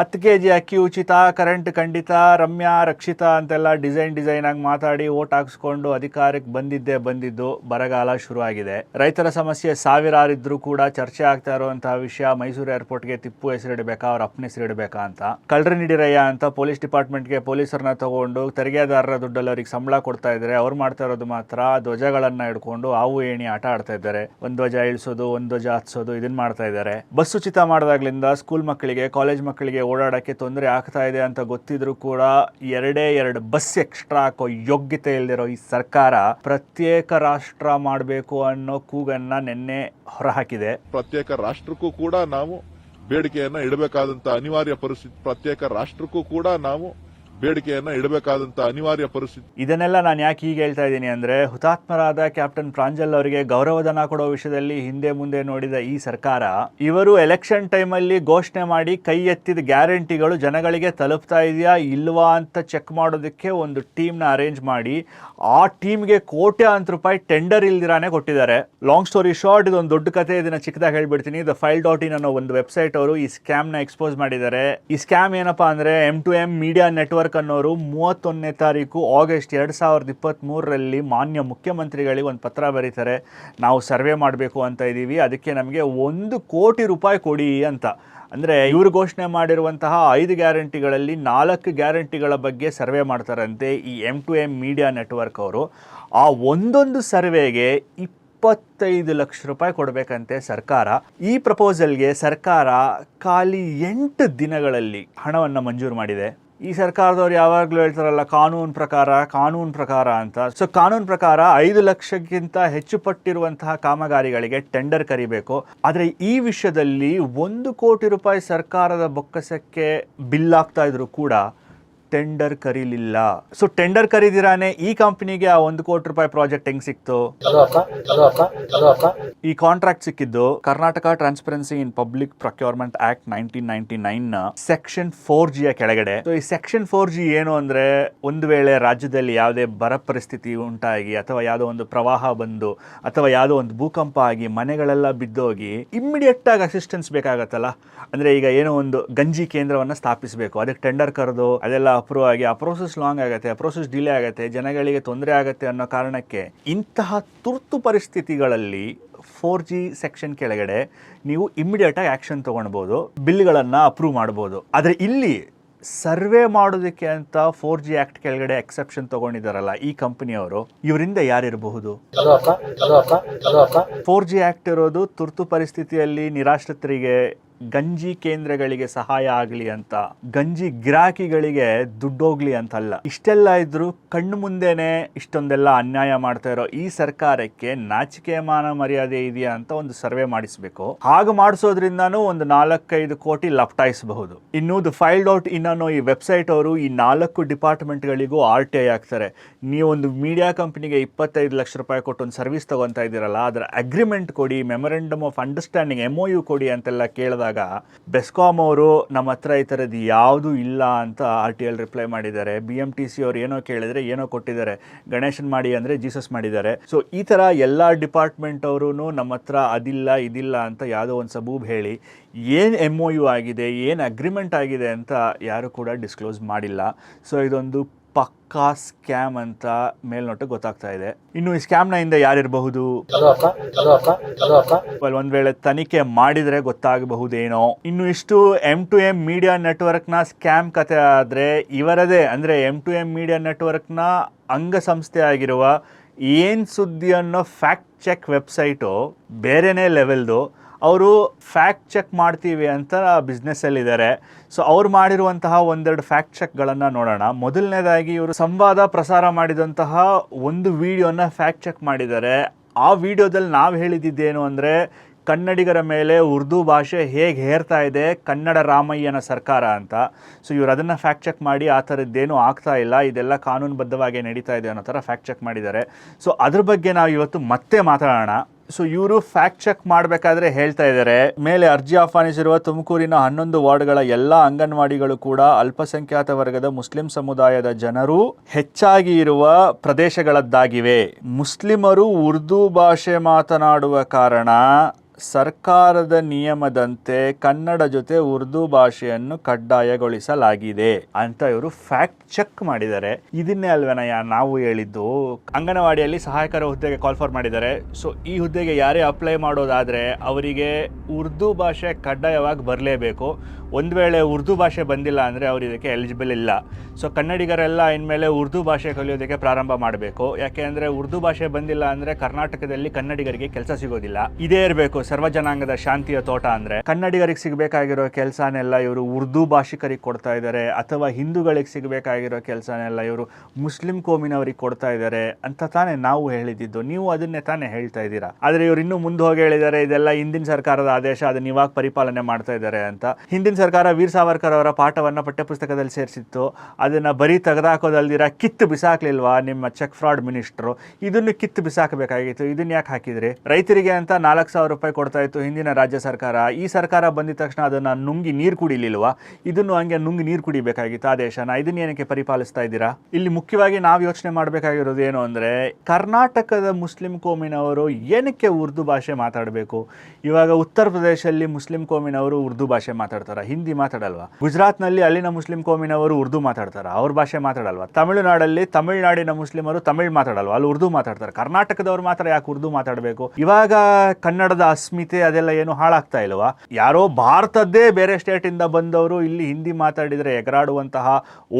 ಹತ್ತು K G ಅಕ್ಕಿ ಉಚಿತ ಕರೆಂಟ್ ಖಂಡಿತ, ರಮ್ಯಾ, ರಕ್ಷಿತ ಅಂತೆಲ್ಲ ಡಿಸೈನ್ ಡಿಸೈನ್ ಆಗಿ ಮಾತಾಡಿ ಓಟ್ ಹಾಕ್ಸ್ಕೊಂಡು ಅಧಿಕಾರಕ್ಕೆ ಬಂದಿದ್ದೇ ಬಂದಿದ್ದು ಬರಗಾಲ ಶುರುವಾಗಿದೆ. ರೈತರ ಸಮಸ್ಯೆ ಸಾವಿರಾರಿದ್ರೂ ಕೂಡ ಚರ್ಚೆ ಆಗ್ತಾ ಇರುವಂತಹ ವಿಷಯ ಮೈಸೂರು ಏರ್ಪೋರ್ಟ್ಗೆ ತಿಪ್ಪು ಹೆಸರಿಡಬೇಕಾ, ಅವ್ರ ಅಪ್ಪನ ಹೆಸರಿಡಬೇಕಾ ಅಂತ. ಕಳ್ಳರಿ ನೀಡಿರಯ್ಯ ಅಂತ ಪೊಲೀಸ್ ಡಿಪಾರ್ಟ್ಮೆಂಟ್ಗೆ ಪೊಲೀಸರನ್ನ ತಗೊಂಡು ತೆರಿಗೆದಾರರ ದುಡ್ಡಲ್ಲಿ ಅವ್ರಿಗೆ ಸಂಬಳ ಕೊಡ್ತಾ ಇದ್ದಾರೆ ಅವ್ರು ಮಾಡ್ತಾ ಇರೋದು ಮಾತ್ರ ಧ್ವಜಗಳನ್ನ ಹಿಡ್ಕೊಂಡು ಹಾವು ಏಣಿ ಆಟ ಆಡ್ತಾ ಇದ್ದಾರೆ. ಒಂದ್ ಧ್ವಜ ಇಳಿಸೋದು, ಒಂದ್ ಧ್ವಜ ಹತ್ಸೋದು ಇದನ್ನ ಮಾಡ್ತಾ ಇದ್ದಾರೆ. ಬಸ್ ಉಚಿತ ಮಾಡಿದಾಗ್ಲಿಂದ ಸ್ಕೂಲ್ ಮಕ್ಕಳಿಗೆ ಕಾಲೇಜ್ ಮಕ್ಕಳಿಗೆ ಓಡಾಡಕ್ಕೆ ತೊಂದರೆ ಆಗ್ತಾ ಇದೆ ಅಂತ ಗೊತ್ತಿದ್ರು ಕೂಡ ಎರಡೇ ಎರಡು ಬಸ್ ಎಕ್ಸ್ಟ್ರಾ ಹಾಕೋ ಯೋಗ್ಯತೆ ಇಲ್ದಿರೋ ಈ ಸರ್ಕಾರ ಪ್ರತ್ಯೇಕ ರಾಷ್ಟ್ರ ಮಾಡಬೇಕು ಅನ್ನೋ ಕೂಗನ್ನ ನಿನ್ನೆ ಹೊರಹಾಕಿದೆ. ಪ್ರತ್ಯೇಕ ರಾಷ್ಟ್ರಕ್ಕೂ ಕೂಡ ನಾವು ಬೇಡಿಕೆಯನ್ನ ಇಡಬೇಕಾದಂತ ಅನಿವಾರ್ಯ ಪರಿಸ್ಥಿತಿ, ಪ್ರತ್ಯೇಕ ರಾಷ್ಟ್ರಕ್ಕೂ ಕೂಡ ನಾವು ಬೇಡಿಕೆಯನ್ನ ಇಡಬೇಕಾದಂತ ಅನಿವಾರ್ಯ ಪರಿಸ್ಥಿತಿ. ಇದನ್ನೆಲ್ಲ ನಾನು ಯಾಕೆ ಹೀಗೆ ಹೇಳ್ತಾ ಇದ್ದೀನಿ ಅಂದ್ರೆ ಹುತಾತ್ಮರಾದ ಕ್ಯಾಪ್ಟನ್ ಪ್ರಾಂಜಲ್ ಅವರಿಗೆ ಗೌರವಧನ ಕೊಡೋ ವಿಷಯದಲ್ಲಿ ಹಿಂದೆ ಮುಂದೆ ನೋಡಿದ ಈ ಸರ್ಕಾರ, ಇವರು ಎಲೆಕ್ಷನ್ ಟೈಮ್ ಅಲ್ಲಿ ಘೋಷಣೆ ಮಾಡಿ ಕೈ ಎತ್ತಿದ ಗ್ಯಾರಂಟಿಗಳು ಜನಗಳಿಗೆ ತಲುಪ್ತಾ ಇದೆಯಾ ಇಲ್ವಾ ಅಂತ ಚೆಕ್ ಮಾಡೋದಕ್ಕೆ ಒಂದು ಟೀಮ್ನ ಅರೇಂಜ್ ಮಾಡಿ ಆ ಟೀಮ್ಗೆ ಕೋಟ್ಯಾಂತರ ರೂಪಾಯಿ ಟೆಂಡರ್ ಇಲ್ದಿರಾನೆ ಕೊಟ್ಟಿದ್ದಾರೆ. ಲಾಂಗ್ ಸ್ಟೋರಿ ಶಾರ್ಟ್ ಇದೊಂದು ದೊಡ್ಡ ಕತೆ, ಇದನ್ನ ಚಿಕ್ಕದಾಗಿ ಹೇಳ್ಬಿಡ್ತೀನಿ. ದ ಫೈಲ್ ಡಾಟ್ ಇನ್ ಅನ್ನೋ ಒಂದು ವೆಬ್ಸೈಟ್ ಅವರು ಈ ಸ್ಕ್ಯಾಮ್ನ ಎಕ್ಸ್ಪೋಸ್ ಮಾಡಿದ್ದಾರೆ. ಈ ಸ್ಕ್ಯಾಮ್ ಏನಪ್ಪಾ ಅಂದ್ರೆ M to M media network ಅನ್ನೋರು ಮೂವತ್ತೊಂದನೇ ತಾರೀಕು ಆಗಸ್ಟ್ ಎರಡು ಸಾವಿರದ ಇಪ್ಪತ್ತ್ಮೂರರಲ್ಲಿ ಮಾನ್ಯ ಮುಖ್ಯಮಂತ್ರಿಗಳಿಗೆ ಒಂದು ಪತ್ರ ಬರೀತಾರೆ. ನಾವು ಸರ್ವೆ ಮಾಡಬೇಕು ಅಂತ ಇದ್ದೀವಿ. ಅದಕ್ಕೆ ನಮಗೆ ಒಂದು ಕೋಟಿ ರೂಪಾಯಿ ಕೊಡಿ ಅಂತ. ಅಂದರೆ ಇವರು ಘೋಷಣೆ ಮಾಡಿರುವಂತಹ ಐದು ಗ್ಯಾರಂಟಿಗಳಲ್ಲಿ ನಾಲ್ಕು ಗ್ಯಾರಂಟಿಗಳ ಬಗ್ಗೆ ಸರ್ವೆ ಮಾಡ್ತಾರಂತೆ ಈ M to M media network ಅವರು. ಆ ಒಂದೊಂದು ಸರ್ವೆಗೆ ಇಪ್ಪತ್ತೈದು ಲಕ್ಷ ರೂಪಾಯಿ ಕೊಡಬೇಕಂತೆ ಸರ್ಕಾರ. ಈ ಪ್ರಪೋಸಲ್ಗೆ ಸರ್ಕಾರ ಖಾಲಿ ಎಂಟು ದಿನಗಳಲ್ಲಿ ಹಣವನ್ನು ಮಂಜೂರು ಮಾಡಿದೆ. ಈ ಸರ್ಕಾರದವ್ರು ಯಾವಾಗಲೂ ಹೇಳ್ತಾರಲ್ಲ, ಕಾನೂನು ಪ್ರಕಾರ ಕಾನೂನು ಪ್ರಕಾರ ಅಂತ. ಸೊ ಕಾನೂನು ಪ್ರಕಾರ ಐದು ಲಕ್ಷಕ್ಕಿಂತ ಹೆಚ್ಚು ಪಟ್ಟಿರುವಂತಹ ಕಾಮಗಾರಿಗಳಿಗೆ ಟೆಂಡರ್ ಕರಿಬೇಕು. ಆದರೆ ಈ ವಿಷಯದಲ್ಲಿ ಒಂದು ಕೋಟಿ ರೂಪಾಯಿ ಸರ್ಕಾರದ ಬೊಕ್ಕಸಕ್ಕೆ ಬಿಲ್ ಆಗ್ತಾ ಇದ್ರು ಕೂಡ ಟೆಂಡರ್ ಕರೀಲಿಲ್ಲ. ಸೊ ಟೆಂಡರ್ ಕರೀದಿರಾನೆ ಈ ಕಂಪನಿಗೆ ಆ ಒಂದು ಕೋಟಿ ರೂಪಾಯಿ ಪ್ರಾಜೆಕ್ಟ್ ಹೆಂಗ್ ಸಿಕ್ತು? ಈ ಕಾಂಟ್ರಾಕ್ಟ್ ಸಿಕ್ಕಿದ್ದು Karnataka transparency in public procurement act nineteen ninety nine section four ಜಿಯ ಕೆಳಗಡೆ. ಸೊ ಈ ಸೆಕ್ಷನ್ ಫೋರ್ ಜಿ ಏನು ಅಂದ್ರೆ ಒಂದು ವೇಳೆ ರಾಜ್ಯದಲ್ಲಿ ಯಾವುದೇ ಬರ ಪರಿಸ್ಥಿತಿ ಉಂಟಾಗಿ ಅಥವಾ ಯಾವುದೋ ಒಂದು ಪ್ರವಾಹ ಬಂದು ಅಥವಾ ಯಾವುದೋ ಒಂದು ಭೂಕಂಪ ಆಗಿ ಮನೆಗಳೆಲ್ಲ ಬಿದ್ದೋಗಿ ಇಮ್ಮಿಡಿಯೇಟ್ ಆಗಿ ಅಸಿಸ್ಟೆನ್ಸ್ ಬೇಕಾಗತ್ತಲ್ಲ? ಅಂದ್ರೆ ಈಗ ಏನೋ ಒಂದು ಗಂಜಿ ಕೇಂದ್ರವನ್ನ ಸ್ಥಾಪಿಸಬೇಕು. ಅದಕ್ಕೆ ಟೆಂಡರ್ ಕರೆದು ಅದೆಲ್ಲ ಅಪ್ರೂವ್ ಆಗಿ ಆ ಪ್ರೋಸೆಸ್ ಲಾಂಗ್ ಆಗುತ್ತೆ ಆ ಪ್ರೋಸೆಸ್ ಡಿಲೇ ಆಗುತ್ತೆ ಜನಗಳಿಗೆ ತೊಂದರೆ ಆಗುತ್ತೆ ಅನ್ನೋ ಕಾರಣಕ್ಕೆ ಇಂತಹ ತುರ್ತು ಪರಿಸ್ಥಿತಿಗಳಲ್ಲಿ ಫೋರ್ ಜಿ ಸೆಕ್ಷನ್ ಕೆಳಗಡೆ ನೀವು ಇಮ್ಮಿಡಿಯೇಟ್ ಆಗಿ ಆಕ್ಷನ್ ತಗೊಳ್ಬೋದು ಬಿಲ್ಗಳನ್ನು ಅಪ್ರೂವ್ ಮಾಡ್ಬೋದು. ಆದರೆ ಇಲ್ಲಿ ಸರ್ವೆ ಮಾಡೋದಕ್ಕೆ ಅಂತ ಫೋರ್ ಜಿ ಆಕ್ಟ್ ಕೆಳಗಡೆ ಎಕ್ಸೆಪ್ಷನ್ ತಗೊಂಡಿದ್ದಾರಲ್ಲ ಈ ಕಂಪನಿಯವರು ಇವರಿಂದ ಯಾರಿರಬಹುದು? ಫೋರ್ ಜಿ ಆಕ್ಟ್ ಇರೋದು ತುರ್ತು ಪರಿಸ್ಥಿತಿಯಲ್ಲಿ ನಿರಾಶ್ರಿತರಿಗೆ ಗಂಜಿ ಕೇಂದ್ರಗಳಿಗೆ ಸಹಾಯ ಆಗಲಿ ಅಂತ, ಗಂಜಿ ಗಿರಾಕಿಗಳಿಗೆ ದುಡ್ಡೋಗ್ಲಿ ಅಂತಲ್ಲ. ಇಷ್ಟೆಲ್ಲ ಇದ್ರು ಕಣ್ಣು ಮುಂದೆನೆ ಇಷ್ಟೊಂದೆಲ್ಲ ಅನ್ಯಾಯ ಮಾಡ್ತಾ ಇರೋ ಈ ಸರ್ಕಾರಕ್ಕೆ ನಾಚಿಕೆ ಮಾನ ಮರ್ಯಾದೆ ಇದೆಯಾ ಅಂತ ಒಂದು ಸರ್ವೆ ಮಾಡಿಸ್ಬೇಕು. ಹಾಗೆ ಮಾಡಿಸೋದ್ರಿಂದಾನು ಒಂದು ನಾಲ್ಕೈದು ಕೋಟಿ ಲಪ್ಟಾಯಿಸಬಹುದು. ಇನ್ನು ದ ಫೈಲ್ಡ್ ಔಟ್ ಇನ್ ಅನ್ನೋ ಈ ವೆಬ್ಸೈಟ್ ಅವರು ಈ ನಾಲ್ಕು ಡಿಪಾರ್ಟ್ಮೆಂಟ್ಗಳಿಗೂ ಆರ್ ಟಿ ಐ ಆಗ್ತಾರೆ ನೀವೊಂದು ಮೀಡಿಯಾ ಕಂಪನಿಗೆ ಇಪ್ಪತ್ತೈದು ಲಕ್ಷ ರೂಪಾಯಿ ಕೊಟ್ಟು ಒಂದು ಸರ್ವಿಸ್ ತಗೊಂತಾ ಇದ್ದೀರಲ್ಲ, ಅದರ ಅಗ್ರಿಮೆಂಟ್ ಕೊಡಿ, memorandum of understanding M U ಕೊಡಿ ಅಂತೆಲ್ಲ ಕೇಳಿದಾಗ ಬೆಸ್ಕಾಮ್ ಅವರು ನಮ್ಮ ಹತ್ರ ಈ ಥರದ್ದು ಯಾವುದೂ ಇಲ್ಲ ಅಂತ ಆರ್ ಟಿ ಎಲ್ ರಿಪ್ಲೈ ಮಾಡಿದ್ದಾರೆ. ಬಿ ಎಂ ಟಿ ಸಿ ಅವ್ರು ಏನೋ ಕೇಳಿದರೆ ಏನೋ ಕೊಟ್ಟಿದ್ದಾರೆ. ಗಣೇಶನ್ ಮಾಡಿ ಅಂದರೆ ಜೀಸಸ್ ಮಾಡಿದ್ದಾರೆ. ಸೊ ಈ ಥರ ಎಲ್ಲ ಡಿಪಾರ್ಟ್ಮೆಂಟ್ ಅವರು ನಮ್ಮ ಹತ್ರ ಅದಿಲ್ಲ, ಇದಿಲ್ಲ ಅಂತ ಯಾವುದೋ ಒಂದು ಸಬೂಬ್ ಹೇಳಿ, ಏನು ಎಂ ಒ ಯು ಆಗಿದೆ, ಏನು ಅಗ್ರಿಮೆಂಟ್ ಆಗಿದೆ ಅಂತ ಯಾರು ಕೂಡ ಡಿಸ್ಕ್ಲೋಸ್ ಮಾಡಿಲ್ಲ. ಸೊ ಇದೊಂದು ಪಕ್ಕಾ ಸ್ಕ್ಯಾಮ್ ಅಂತ ಮೇಲ್ನೋಟ ಗೊತ್ತಾಗ್ತಾ ಇದೆ. ಇನ್ನು ಈ ಸ್ಕ್ಯಾಮ್ನ ಹಿಂದೆ ಯಾರಿರಬಹುದು? ಒಂದ್ ವೇಳೆ ತನಿಖೆ ಮಾಡಿದ್ರೆ ಗೊತ್ತಾಗಬಹುದೇನೋ. ಇನ್ನು ಇಷ್ಟು ಎಂ ಟು ಎಂ ಮೀಡಿಯಾ ನೆಟ್ವರ್ಕ್ನ ಸ್ಕ್ಯಾಮ್ ಕತೆ ಆದ್ರೆ ಇವರದೇ ಅಂದ್ರೆ ಎಂ ಟು ಎಂ ಮೀಡಿಯಾ ನೆಟ್ವರ್ಕ್ನ ಅಂಗಸಂಸ್ಥೆ ಆಗಿರುವ ಏನ್ ಸುದ್ದಿ ಅನ್ನೋ ಫ್ಯಾಕ್ಟ್ ಚೆಕ್ ವೆಬ್ಸೈಟು ಬೇರೆನೇ ಲೆವೆಲ್ದು ಅವರು ಫ್ಯಾಕ್ಟ್ ಚೆಕ್ ಮಾಡ್ತೀವಿ ಅಂತ ಬಿಸ್ನೆಸ್ಸಲ್ಲಿದ್ದಾರೆ ಸೊ ಅವ್ರು ಮಾಡಿರುವಂತಹ ಒಂದೆರಡು ಫ್ಯಾಕ್ಟ್ ಚೆಕ್ಗಳನ್ನು ನೋಡೋಣ. ಮೊದಲನೇದಾಗಿ ಇವರು ಸಂವಾದ ಪ್ರಸಾರ ಮಾಡಿದಂತಹ ಒಂದು ವಿಡಿಯೋನ ಫ್ಯಾಕ್ಟ್ ಚೆಕ್ ಮಾಡಿದ್ದಾರೆ. ಆ ವಿಡಿಯೋದಲ್ಲಿ ನಾವು ಹೇಳಿದ್ದೇನು ಅಂದರೆ, ಕನ್ನಡಿಗರ ಮೇಲೆ ಉರ್ದು ಭಾಷೆ ಹೇಗೆ ಹೇರ್ತಾ ಇದೆ, ಕನ್ನಡ ರಾಮಯ್ಯನ ಸರ್ಕಾರ ಅಂತ. ಸೊ ಇವರು ಅದನ್ನು ಫ್ಯಾಕ್ಟ್ ಚೆಕ್ ಮಾಡಿ ಆ ಥರದ್ದೇನು ಆಗ್ತಾ ಇಲ್ಲ, ಇದೆಲ್ಲ ಕಾನೂನುಬದ್ಧವಾಗಿ ನಡೀತಾ ಇದೆ ಅನ್ನೋ ಥರ ಫ್ಯಾಕ್ಟ್ ಚೆಕ್ ಮಾಡಿದ್ದಾರೆ. ಸೊ ಅದ್ರ ಬಗ್ಗೆ ನಾವು ಇವತ್ತು ಮತ್ತೆ ಮಾತಾಡೋಣ. ಸೊ ಇವರು ಫ್ಯಾಕ್ಟ್ ಚೆಕ್ ಮಾಡಬೇಕಾದ್ರೆ ಹೇಳ್ತಾ ಇದ್ದಾರೆ ಮೇಲೆ ಅರ್ಜಿ ಆಹ್ವಾನಿಸಿರುವ ತುಮಕೂರಿನ ಹನ್ನೊಂದು ವಾರ್ಡ್ಗಳ ಎಲ್ಲ ಅಂಗನವಾಡಿಗಳು ಕೂಡ ಅಲ್ಪಸಂಖ್ಯಾತ ವರ್ಗದ ಮುಸ್ಲಿಂ ಸಮುದಾಯದ ಜನರು ಹೆಚ್ಚಾಗಿ ಇರುವ ಪ್ರದೇಶಗಳದ್ದಾಗಿವೆ. ಮುಸ್ಲಿಮರು ಉರ್ದು ಭಾಷೆ ಮಾತನಾಡುವ ಕಾರಣ ಸರ್ಕಾರದ ನಿಯಮದಂತೆ ಕನ್ನಡ ಜೊತೆ ಉರ್ದು ಭಾಷೆಯನ್ನು ಕಡ್ಡಾಯಗೊಳಿಸಲಾಗಿದೆ ಅಂತ ಇವರು ಫ್ಯಾಕ್ಟ್ ಚೆಕ್ ಮಾಡಿದ್ದಾರೆ. ಇದನ್ನೇ ಅಲ್ವೇನಯ್ಯ, ನಾವು ಹೇಳಿದ್ದು, ಅಂಗನವಾಡಿಯಲ್ಲಿ ಸಹಾಯಕರ ಹುದ್ದೆಗೆ ಕಾಲ್ ಫಾರ್ ಮಾಡಿದ್ದಾರೆ. ಸೊ ಈ ಹುದ್ದೆಗೆ ಯಾರೇ ಅಪ್ಲೈ ಮಾಡೋದಾದ್ರೆ, ಅವರಿಗೆ ಉರ್ದು ಭಾಷೆ ಕಡ್ಡಾಯವಾಗಿ ಬರಲೇಬೇಕು. ಒಂದು ವೇಳೆ ಉರ್ದು ಭಾಷೆ ಬಂದಿಲ್ಲ ಅಂದರೆ ಅವರು ಇದಕ್ಕೆ ಎಲಿಜಿಬಲ್ ಇಲ್ಲ. ಸೊ ಕನ್ನಡಿಗರೆಲ್ಲ ಇನ್ಮೇಲೆ ಉರ್ದು ಭಾಷೆ ಕಲಿಯೋದಕ್ಕೆ ಪ್ರಾರಂಭ ಮಾಡಬೇಕು. ಯಾಕೆ ಅಂದರೆ ಉರ್ದು ಭಾಷೆ ಬಂದಿಲ್ಲ ಅಂದರೆ ಕರ್ನಾಟಕದಲ್ಲಿ ಕನ್ನಡಿಗರಿಗೆ ಕೆಲಸ ಸಿಗೋದಿಲ್ಲ. ಇದೇ ಇರಬೇಕು, ಸರ್ವ ಜನಾಂಗದ ಶಾಂತಿಯ ತೋಟ ಅಂದರೆ. ಕನ್ನಡಿಗರಿಗೆ ಸಿಗಬೇಕಾಗಿರೋ ಕೆಲಸನೆಲ್ಲ ಇವರು ಉರ್ದು ಭಾಷಿಕರಿಗೆ ಕೊಡ್ತಾ ಇದ್ದಾರೆ ಅಥವಾ ಹಿಂದೂಗಳಿಗೆ ಸಿಗಬೇಕಾಗಿರೋ ಕೆಲಸನೆಲ್ಲ ಇವರು ಮುಸ್ಲಿಂ ಕೋಮಿನವರಿಗೆ ಕೊಡ್ತಾ ಇದ್ದಾರೆ ಅಂತ ತಾನೇ ನಾವು ಹೇಳಿದ್ದು. ನೀವು ಅದನ್ನೇ ತಾನೇ ಹೇಳ್ತಾ ಇದ್ದೀರಾ? ಆದರೆ ಇವರು ಇನ್ನೂ ಮುಂದೆ ಹೋಗಿ ಹೇಳಿದ್ದಾರೆ, ಇದೆಲ್ಲ ಹಿಂದಿನ ಸರ್ಕಾರದ ಆದೇಶ ಅದನ್ನ ಇವಾಗ ಪರಿಪಾಲನೆ ಮಾಡ್ತಾ ಇದ್ದಾರೆ ಅಂತ. ಹಿಂದಿನ ಸರ್ಕಾರ ವೀರ್ ಸಾವರ್ಕರ್ ಅವರ ಪಾಠವನ್ನು ಪಠ್ಯಪುಸ್ತಕದಲ್ಲಿ ಸೇರಿಸಿತ್ತು. ಅದನ್ನು ಬರೀ ತೆಗೆದಾಕೋದಲ್ದಿರ ಕಿತ್ತು ಬಿಸಾಕ್ಲಿಲ್ವಾ ನಿಮ್ಮ ಚೆಕ್ ಫ್ರಾಡ್ ಮಿನಿಸ್ಟ್ರು? ಇದನ್ನು ಕಿತ್ತು ಬಿಸಾಕಬೇಕಾಗಿತ್ತು. ಇದನ್ನ ಯಾಕೆ ಹಾಕಿದ್ರಿ? ರೈತರಿಗೆ ಅಂತ ನಾಲ್ಕು ಸಾವಿರ ರೂಪಾಯಿ ಕೊಡ್ತಾ ಇತ್ತು ಹಿಂದಿನ ರಾಜ್ಯ ಸರ್ಕಾರ. ಈ ಸರ್ಕಾರ ಬಂದಿದ ತಕ್ಷಣ ಅದನ್ನು ನುಂಗಿ ನೀರು ಕುಡಿಲಿಲ್ವಾ? ಇದನ್ನು ಹಂಗೆ ನುಂಗಿ ನೀರು ಕುಡಿಬೇಕಾಗಿತ್ತು. ಆ ದೇಶನ ಇದನ್ನ ಏನಕ್ಕೆ ಪರಿಪಾಲಿಸ್ತಾ ಇದ್ದೀರಾ? ಇಲ್ಲಿ ಮುಖ್ಯವಾಗಿ ನಾವು ಯೋಚನೆ ಮಾಡಬೇಕಾಗಿರೋದು ಏನು ಅಂದರೆ, ಕರ್ನಾಟಕದ ಮುಸ್ಲಿಂ ಕೋಮಿನವರು ಏನಕ್ಕೆ ಉರ್ದು ಭಾಷೆ ಮಾತಾಡಬೇಕು? ಇವಾಗ ಉತ್ತರ ಪ್ರದೇಶದಲ್ಲಿ ಮುಸ್ಲಿಂ ಕೋಮಿನವರು ಉರ್ದು ಭಾಷೆ ಮಾತಾಡ್ತಾರ. ಹಿಂದಿ ಮಾತಾಡಲ್ವಾ? ಗುಜರಾತ್ನಲ್ಲಿ ಅಲ್ಲಿನ ಮುಸ್ಲಿಂ ಕೋಮಿನವರು ಉರ್ದು ಮಾತಾಡ್ತಾರ. ಅವ್ರ ಭಾಷೆ ಮಾತಾಡಲ್ವಾ? ತಮಿಳುನಾಡಲ್ಲಿ ತಮಿಳುನಾಡಿನ ಮುಸ್ಲಿಮರು ತಮಿಳ್ ಮಾತಾಡಲ್ವಾ? ಅಲ್ಲಿ ಉರ್ದು ಮಾತಾಡ್ತಾರೆ. ಕರ್ನಾಟಕದವ್ರು ಮಾತ್ರ ಯಾಕೆ ಉರ್ದು ಮಾತಾಡಬೇಕು? ಇವಾಗ ಕನ್ನಡದ ಅಸ್ಮಿತೆ ಅದೆಲ್ಲ ಏನು ಹಾಳಾಗ್ತಾ ಇಲ್ವಾ? ಯಾರೋ ಭಾರತದ್ದೇ ಬೇರೆ ಸ್ಟೇಟಿಂದ ಬಂದವರು ಇಲ್ಲಿ ಹಿಂದಿ ಮಾತಾಡಿದ್ರೆ ಎಗರಾಡುವಂತಹ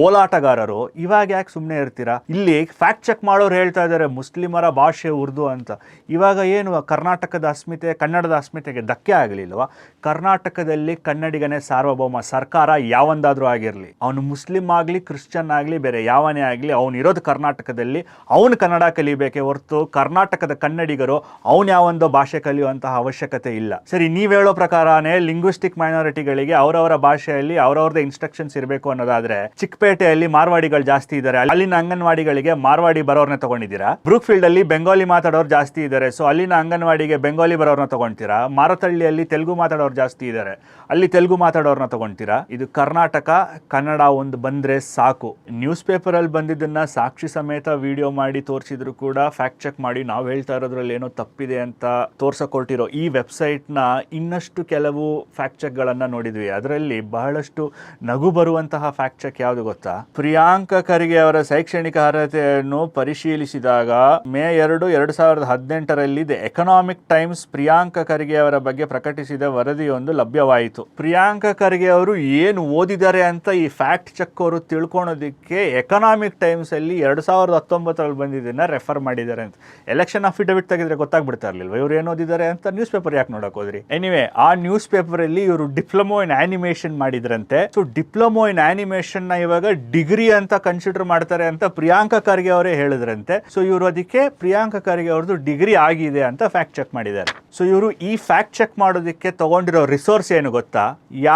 ಓಲಾಟಗಾರರು. ಇವಾಗ ಯಾಕೆ ಸುಮ್ಮನೆ ಇರ್ತೀರಾ? ಇಲ್ಲಿ ಫ್ಯಾಕ್ಟ್ ಚೆಕ್ ಮಾಡೋರು ಹೇಳ್ತಾ ಇದ್ದಾರೆ, ಮುಸ್ಲಿಮರ ಭಾಷೆ ಉರ್ದು ಅಂತ. ಇವಾಗ ಏನು ಕರ್ನಾಟಕದ ಅಸ್ಮಿತೆ, ಕನ್ನಡದ ಅಸ್ಮಿತೆಗೆ ಧಕ್ಕೆ ಆಗಲಿಲ್ವಾ? ಕರ್ನಾಟಕದಲ್ಲಿ ಕನ್ನಡಿಗನೇ ಸಾರ್ವಭೌಮ ಸರ್ಕಾರ ಯಾವಂದಾದ್ರೂ ಆಗಿರಲಿ, ಅವನು ಮುಸ್ಲಿಂ ಆಗಲಿ, ಕ್ರಿಶ್ಚಿಯನ್ ಆಗಲಿ, ಬೇರೆ ಯಾವನೇ ಆಗಲಿ, ಅವನು ಇರೋದು ಕರ್ನಾಟಕದಲ್ಲಿ, ಅವನು ಕನ್ನಡ ಕಲಿಬೇಕೆ ಹೊರತು ಕರ್ನಾಟಕದ ಕನ್ನಡಿಗರು ಅವನು ಯಾವೊಂದೋ ಭಾಷೆ ಕಲಿಯುವಂತಹ ಅವಶ್ಯಕತೆ ಇಲ್ಲ. ಸರಿ, ನೀವು ಹೇಳೋ ಪ್ರಕಾರನೇ ಲಿಂಗ್ವಿಸ್ಟಿಕ್ ಮೈನಾರಿಟಿಗಳಿಗೆ ಅವರವರ ಭಾಷೆಯಲ್ಲಿ ಅವರವ್ರದ್ದು ಇನ್ಸ್ಟ್ರಕ್ಷನ್ಸ್ ಇರಬೇಕು ಅನ್ನೋದಾದ್ರೆ, ಚಿಕ್ಕಪೇಟೆಯಲ್ಲಿ ಮಾರ್ವಾಡಿಗಳು ಜಾಸ್ತಿ ಇದ್ದಾರೆ. ಅಲ್ಲಿನ ಅಂಗನವಾಡಿಗಳಿಗೆ ಮಾರ್ವಾಡಿ ಬರೋರ್ನ ತಗೊಂಡಿದ್ದೀರಾ? ಬ್ರೂಕ್ ಫೀಲ್ಡ್ ಅಲ್ಲಿ ಬೆಂಗಾಲಿ ಮಾತಾಡೋರು ಜಾಸ್ತಿ ಇದ್ದಾರೆ. ಸೊ ಅಲ್ಲಿನ ಅಂಗನವಾಡಿಗೆ ಬೆಂಗಾಲಿ ಬರೋರ್ನ ತಗೊಂತೀರಾ ಮಾರತಳ್ಳಿಯಲ್ಲಿ ತೆಲುಗು ಮಾತಾಡೋರು ಜಾಸ್ತಿ ಇದ್ದಾರೆ. ಅಲ್ಲಿ ತೆಲುಗು ಮಾತಾಡೋರ್ನ ತಗೊಂತೀರಾ ಇದು ಕರ್ನಾಟಕ, ಕನ್ನಡ ಒಂದು ಬಂದ್ರೆ ಸಾಕು. ನ್ಯೂಸ್ ಪೇಪರ್ ಅಲ್ಲಿ ಬಂದಿದ್ದನ್ನ ಸಾಕ್ಷಿ ಸಮೇತ ವಿಡಿಯೋ ಮಾಡಿ ತೋರಿಸಿದ್ರು ಕೂಡ ಫ್ಯಾಕ್ಟ್ ಚೆಕ್ ಮಾಡಿ ನಾವು ಹೇಳ್ತಾ ಇರೋದ್ರಲ್ಲಿ ಏನೋ ತಪ್ಪಿದೆ ಅಂತ ತೋರ್ಸಕೊಟ್ಟಿರೋ ಈ ವೆಬ್ಸೈಟ್ನ ಇನ್ನಷ್ಟು ಕೆಲವು ಫ್ಯಾಕ್ಟ್ ಚೆಕ್ ಗಳನ್ನ ನೋಡಿದ್ವಿ. ಅದರಲ್ಲಿ ಬಹಳಷ್ಟು ನಗು ಬರುವಂತಹ ಫ್ಯಾಕ್ಟ್ ಚೆಕ್ ಯಾವುದು ಗೊತ್ತಾ? ಪ್ರಿಯಾಂಕ ಖರ್ಗೆ ಅವರ ಶೈಕ್ಷಣಿಕ ಅರ್ಹತೆಯನ್ನು ಪರಿಶೀಲಿಸಿದಾಗ ಮೇ ಎರಡು ಎರಡು ಸಾವಿರದ ಹದಿನೆಂಟರಲ್ಲಿ ಎಕನಾಮಿಕ್ ಟೈಮ್ಸ್ ಪ್ರಿಯಾಂಕ ಖರ್ಗೆ ಅವರ ಬಗ್ಗೆ ಪ್ರಕಟಿಸಿದ ವರದಿಯೊಂದು ಲಭ್ಯವಾಯಿತು. ಪ್ರಿಯಾಂಕ ಖರ್ಗೆ ಅವರು ಏನು ಓದಿದ್ದಾರೆ ಅಂತ ಈ ಫ್ಯಾಕ್ಟ್ ಚೆಕ್ ಅವರು ತಿಳ್ಕೊಳೋದಕ್ಕೆ ಎಕನಾಮಿಕ್ ಟೈಮ್ಸ್ ಅಲ್ಲಿ ಎರಡು ಸಾವಿರದ ಹತ್ತೊಂಬತ್ತರಲ್ಲಿ ಬಂದಿದ್ದನ್ನು ರೆಫರ್ ಮಾಡಿದ್ದಾರೆ ಅಂತ. ಎಲೆಕ್ಷನ್ ಅಫಿಡವಿಟ್ ತೆಗೆದ್ರೆ ಗೊತ್ತಾಗ್ಬಿಡ್ತಾ ಇರಲಿಲ್ವ? ಇವ್ರು ಏನು ಓದಿದ್ದಾರೆ ಅಂತ ನ್ಯೂಸ್ ಪೇಪರ್ ಯಾಕೆ ನೋಡಕ್ಕೆ ಹೋದ್ರಿ? ಎನಿವೆ ಆ ನ್ಯೂಸ್ ಪೇಪರ್ ಅಲ್ಲಿ ಇವರು ಡಿಪ್ಲೊಮೊ ಇನ್ ಆ್ಯನಿಮೇಷನ್ ಮಾಡಿದ್ರಂತೆ. ಸೊ ಡಿಪ್ಲೊಮೊ ಇನ್ ಆ್ಯನಿಮೇಷನ್ನ ಇವಾಗ ಡಿಗ್ರಿ ಅಂತ ಕನ್ಸಿಡರ್ ಮಾಡ್ತಾರೆ ಅಂತ ಪ್ರಿಯಾಂಕ ಖರ್ಗೆ ಅವರೇ ಹೇಳಿದ್ರಂತೆ. ಸೊ ಇವರು ಅದಕ್ಕೆ ಪ್ರಿಯಾಂಕ ಖರ್ಗೆ ಅವ್ರದ್ದು ಡಿಗ್ರಿ ಆಗಿದೆ ಅಂತ ಫ್ಯಾಕ್ಟ್ ಚೆಕ್ ಮಾಡಿದ್ದಾರೆ. ಸೊ ಇವರು ಈ ಫ್ಯಾಕ್ಟ್ ಚೆಕ್ ಮಾಡೋದಕ್ಕೆ ತಗೊಂಡಿರೋ ರಿಸೋರ್ಸ್ ಏನು ಗೊತ್ತಾ?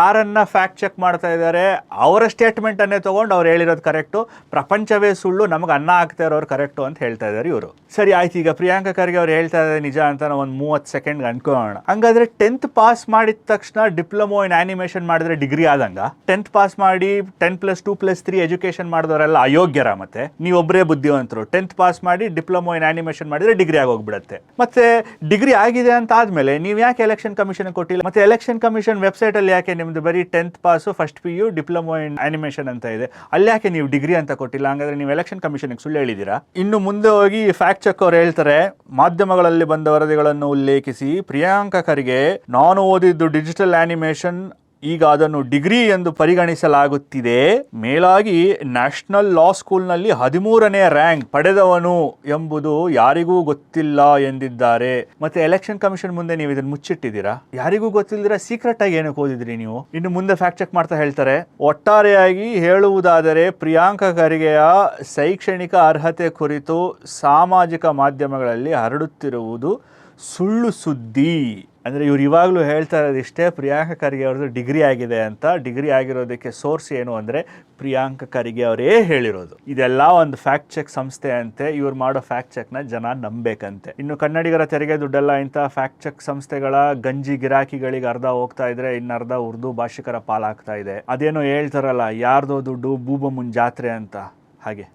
ಯಾರನ್ನ ಫ್ಯಾಕ್ಟ್ ಚೆಕ್ ಮಾಡ್ತಾ ಇದ್ದಾರೆ, ಅವರ ಸ್ಟೇಟ್ಮೆಂಟ್ ಅನ್ನೇ ತಗೊಂಡು ಅವ್ರು ಹೇಳಿರೋದು ಕರೆಕ್ಟು ಪ್ರಪಂಚವೇ ಸುಳ್ಳು, ನಮಗೆ ಅನ್ನ ಆಗ್ತಾ ಇರೋರು ಕರೆಕ್ಟು ಅಂತ ಹೇಳ್ತಾ ಇದ್ದಾರೆ ಇವರು. ಸರಿ, ಆಯ್ತು, ಈಗ ಪ್ರಿಯಾಂಕ ಖರ್ಗೆ ಅವ್ರು ಹೇಳ್ತಾ ಇದ್ದಾರೆ ನಿಜ ಅಂತ ನಾವು ಒಂದು ಮೂವತ್ತು ಸೆಕೆಂಡ್ ಅನ್ಕೋಣ ಹಂಗಾದ್ರೆ ಟೆಂತ್ ಪಾಸ್ ಮಾಡಿದ ತಕ್ಷಣ ಡಿಪ್ಲೊಮೊ ಇನ್ ಆನಿಮೇಷನ್ ಮಾಡಿದ್ರೆ ಡಿಗ್ರಿ ಆದಂಗ? ಟೆಂತ್ ಪಾಸ್ ಮಾಡಿ ten plus two plus three education ಮಾಡಿದವರೆಲ್ಲ ಅಯೋಗ್ಯರ ಮತ್ತೆ? ನೀವೊಬ್ಬರೇ ಬುದ್ಧಿವಂತರು. ಟೆಂತ್ ಪಾಸ್ ಮಾಡಿ ಡಿಪ್ಲೊಮೊ ಇನ್ ಆನಿಮೇಷನ್ ಮಾಡಿದ್ರೆ ಡಿಗ್ರಿ ಆಗೋಗ್ಬಿಡುತ್ತೆ. ಮತ್ತೆ ಡಿಗ್ರಿ ಆಗಿದೆ ಅಂತ ಆದ್ಮೇಲೆ ನೀವು ಯಾಕೆ ಎಲೆಕ್ಷನ್ ಕಮಿಷನ್ ಕೊಟ್ಟಿಲ್ಲ? ಮತ್ತೆ ಎಲೆಕ್ಷನ್ ಕಮಿಷನ್ ವೆಬ್ಸೈಟ್ ಅಲ್ಲಿ ಯಾಕೆ ನಿಮ್ದು ಬರೀ tenth pass first P U diploma in animation ಅಂತ ಇದೆ. ಅಲ್ಲಿ ಯಾಕೆ ನೀವು ಡಿಗ್ರಿ ಅಂತ ಕೊಟ್ಟಿಲ್ಲ? ಹಂಗಾದ್ರೆ ನೀವು ಎಲೆಕ್ಷನ್ ಕಮಿಷನ್ಗೆ ಸುಳ್ಳು ಹೇಳಿದ್ದೀರಾ? ಇನ್ನು ಮುಂದೆ ಹೋಗಿ ಫ್ಯಾಕ್ಟ್ ಚೆಕ್ ಅವ್ರು ಹೇಳ್ತಾರೆ, ಮಾಧ್ಯಮಗಳಲ್ಲಿ ಬಂದ ವರದಿಗಳನ್ನು ಉಲ್ಲೇಖಿಸಿ. ಪ್ರಿಯಾಂಕ ಖರ್ಗೆ ನಾನು ಓದಿದ್ದು ಡಿಜಿಟಲ್ ಆನಿಮೇಷನ್ ಈಗ ಅದನ್ನು ಡಿಗ್ರಿ ಎಂದು ಪರಿಗಣಿಸಲಾಗುತ್ತಿದೆ. ಮೇಲಾಗಿ ನ್ಯಾಷನಲ್ ಲಾ ಸ್ಕೂಲ್ನಲ್ಲಿ ಹದಿಮೂರನೇ ರ್ಯಾಂಕ್ ಪಡೆದವನು ಎಂಬುದು ಯಾರಿಗೂ ಗೊತ್ತಿಲ್ಲ ಎಂದಿದ್ದಾರೆ. ಮತ್ತೆ ಎಲೆಕ್ಷನ್ ಕಮಿಷನ್ ಮುಂದೆ ನೀವು ಇದನ್ನು ಮುಚ್ಚಿಟ್ಟಿದ್ದೀರಾ? ಯಾರಿಗೂ ಗೊತ್ತಿಲ್ಲದಿರ ಸೀಕ್ರೆಟ್ ಆಗಿ ಏನಕ್ಕೆ ಓದಿದ್ರಿ ನೀವು? ಇನ್ನು ಮುಂದೆ ಫ್ಯಾಕ್ಟ್ ಚೆಕ್ ಮಾಡ್ತಾ ಹೇಳ್ತಾರೆ. ಒಟ್ಟಾರೆಯಾಗಿ ಹೇಳುವುದಾದರೆ ಪ್ರಿಯಾಂಕ ಖರ್ಗೆಯ ಶೈಕ್ಷಣಿಕ ಅರ್ಹತೆ ಕುರಿತು ಸಾಮಾಜಿಕ ಮಾಧ್ಯಮಗಳಲ್ಲಿ ಹರಡುತ್ತಿರುವುದು ಸುಳ್ಳು ಸುದ್ದಿ. ಅಂದರೆ ಇವ್ರು ಇವಾಗಲೂ ಹೇಳ್ತಾ ಇರೋದಿಷ್ಟೇ ಪ್ರಿಯಾಂಕ ಖರ್ಗೆ ಅವ್ರದ್ದು ಡಿಗ್ರಿ ಆಗಿದೆ ಅಂತ. ಡಿಗ್ರಿ ಆಗಿರೋದಕ್ಕೆ ಸೋರ್ಸ್ ಏನು ಅಂದರೆ ಪ್ರಿಯಾಂಕ ಖರ್ಗೆ ಅವರೇ ಹೇಳಿರೋದು. ಇದೆಲ್ಲ ಒಂದು ಫ್ಯಾಕ್ಟ್ ಚೆಕ್ ಸಂಸ್ಥೆ ಅಂತೆ. ಇವ್ರು ಮಾಡೋ ಫ್ಯಾಕ್ಟ್ ಚೆಕ್ನ ಜನ ನಂಬೇಕಂತೆ. ಇನ್ನು ಕನ್ನಡಿಗರ ತೆರಿಗೆ ದುಡ್ಡೆಲ್ಲ ಇಂಥ ಫ್ಯಾಕ್ಟ್ ಚೆಕ್ ಸಂಸ್ಥೆಗಳ ಗಂಜಿ ಗಿರಾಕಿಗಳಿಗೆ ಅರ್ಧ ಹೋಗ್ತಾ ಇದ್ರೆ ಇನ್ನರ್ಧ ಉರ್ದು ಭಾಷಿಕರ ಪಾಲಾಗ್ತಾ ಇದೆ. ಅದೇನೋ ಹೇಳ್ತಾರಲ್ಲ, ಯಾರ್ದೋ ದುಡ್ಡು ಬೂಬಮ್ಮನ್ ಜಾತ್ರೆ ಅಂತ. ಹಾಗೆ.